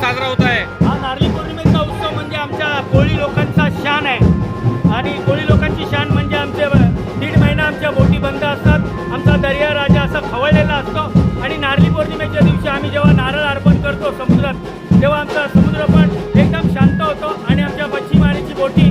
साजरा होत आहे. हा नारळी पौर्णिमेचा उत्सव म्हणजे आमच्या कोळी लोकांचा शान आहे. आणि कोळी लोकांची शान म्हणजे आमचे दीड महिना आमच्या बोटी बंद असतात. आमचा दर्या राजा असा खवळलेला असतो. आणि नारळी पौर्णिमेच्या दिवशी आम्ही जेव्हा नारळ अर्पण करतो समुद्रात तेव्हा आमचा समुद्र पण एकदम शांत होतो. आणि आमच्या मच्छीमारीची बोटी